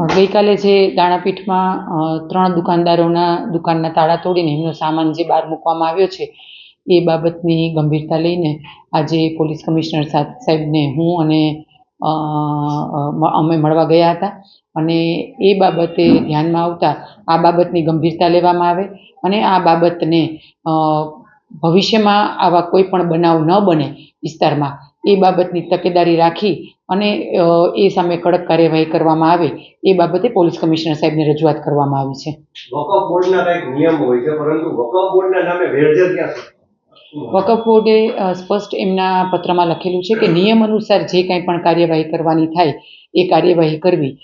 ગઈકાલે જે દાણાપીઠમાં ત્રણ દુકાનદારોના દુકાનના તાળા તોડીને એમનો સામાન જે બહાર મૂકવામાં આવ્યો છે, એ બાબતની ગંભીરતા લઈને આજે પોલીસ કમિશનર સાહેબને હું અને અમે મળવા ગયા હતા અને એ બાબતે ધ્યાનમાં આવતા આ બાબતની ગંભીરતા લેવામાં આવે અને આ બાબતને ભવિષ્યમાં આવા કોઈ પણ બનાવ ન બને વિસ્તારમાં એ બાબતની તકેદારી રાખી અને એ સામે કડક કાર્યવાહી કરવામાં આવે એ બાબતે પોલીસ કમિશનર સાહેબને રજૂઆત કરવામાં આવી છે. વકફ બોર્ડના કંઈક નિયમ હોય છે પરંતુ વકફ બોર્ડના નામે વેરઝેર ક્યાં વકફ બોર્ડે સ્પષ્ટ એમના પત્રમાં લખેલું છે કે નિયમ અનુસાર જે કાંઈ પણ કાર્યવાહી કરવાની થાય એ કાર્યવાહી કરવી.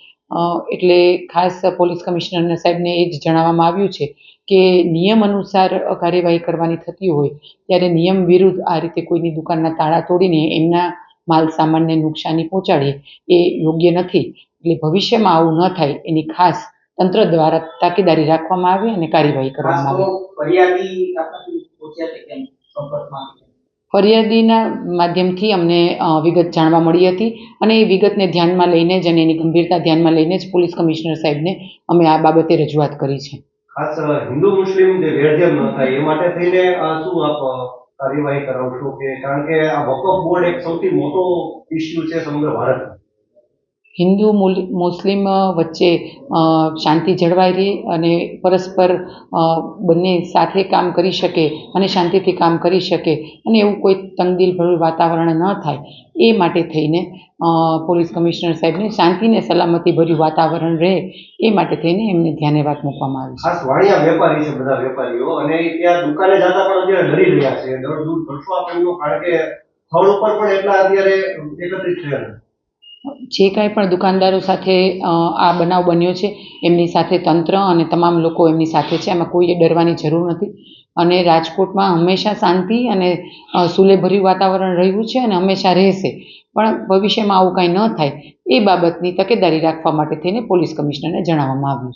એટલે ખાસ પોલીસ કમિશનર સાહેબને એ જ જણાવવામાં આવ્યું છે કે નિયમ અનુસાર કાર્યવાહી કરવાની થતી હોય ત્યારે નિયમ વિરુદ્ધ આ રીતે કોઈની દુકાનના તાળા તોડીને એમના માલ સામાનને નુકસાની પહોંચાડીએ એ યોગ્ય નથી. એટલે ભવિષ્યમાં આવું ન થાય એની ખાસ તંત્ર દ્વારા તાકેદારી રાખવામાં આવે અને કાર્યવાહી કરવામાં આવે. ફરિયાદીના માધ્યમથી અમને વિગત જાણવા મળી હતી અને એ વિગતને ધ્યાનમાં લઈને જ અને એની ગંભીરતા ધ્યાનમાં લઈને જ પોલીસ કમિશનર સાહેબને અમે આ બાબતે રજૂઆત કરી છે. ખાસ હિન્દુ મુસ્લિમ જે વેરઝેર ન થાય એ માટે થઈને શું આપ કાર્યવાહી કરાવશો કે, કારણ કે આ વકફ બોર્ડ એક સૌથી મોટો ઇસ્યુ છે સમગ્ર ભારતમાં. હિન્દુ મુસ્લિમ વચ્ચે શાંતિ જળવાઈ રહે અને પરસ્પર બંને સાથે કામ કરી શકે અને શાંતિથી કામ કરી શકે અને એવું કોઈ તંગદિલભર્યું વાતાવરણ ન થાય. એ માટે થઈને પોલીસ કમિશનર સાહેબને શાંતિને સલામતીભર્યું વાતાવરણ રહે એ માટે થઈને એમને ધ્યાને વાત મૂકવામાં આવી છે. વેપારી છે બધા વેપારીઓ અને ત્યાં દુકાને જતા પણ અત્યારે ડરી રહ્યા છે. દૂર કરશો આપણને કારણ કે સ્થળ ઉપર પણ એટલા અત્યારે એકત્રિત થયા જે કાંઈ પણ દુકાનદારો સાથે આ બનાવ બન્યો છે, એમની સાથે તંત્ર અને તમામ લોકો એમની સાથે છે એમાં કોઈએ ડરવાની જરૂર નથી. અને રાજકોટમાં હંમેશા શાંતિ અને સુલેભર્યું વાતાવરણ રહ્યું છે અને હંમેશા રહેશે. પણ ભવિષ્યમાં આવું કાંઈ ન થાય, એ બાબતની તકેદારી રાખવા માટે થઈને પોલીસ કમિશનરને જણાવવામાં આવ્યું છે.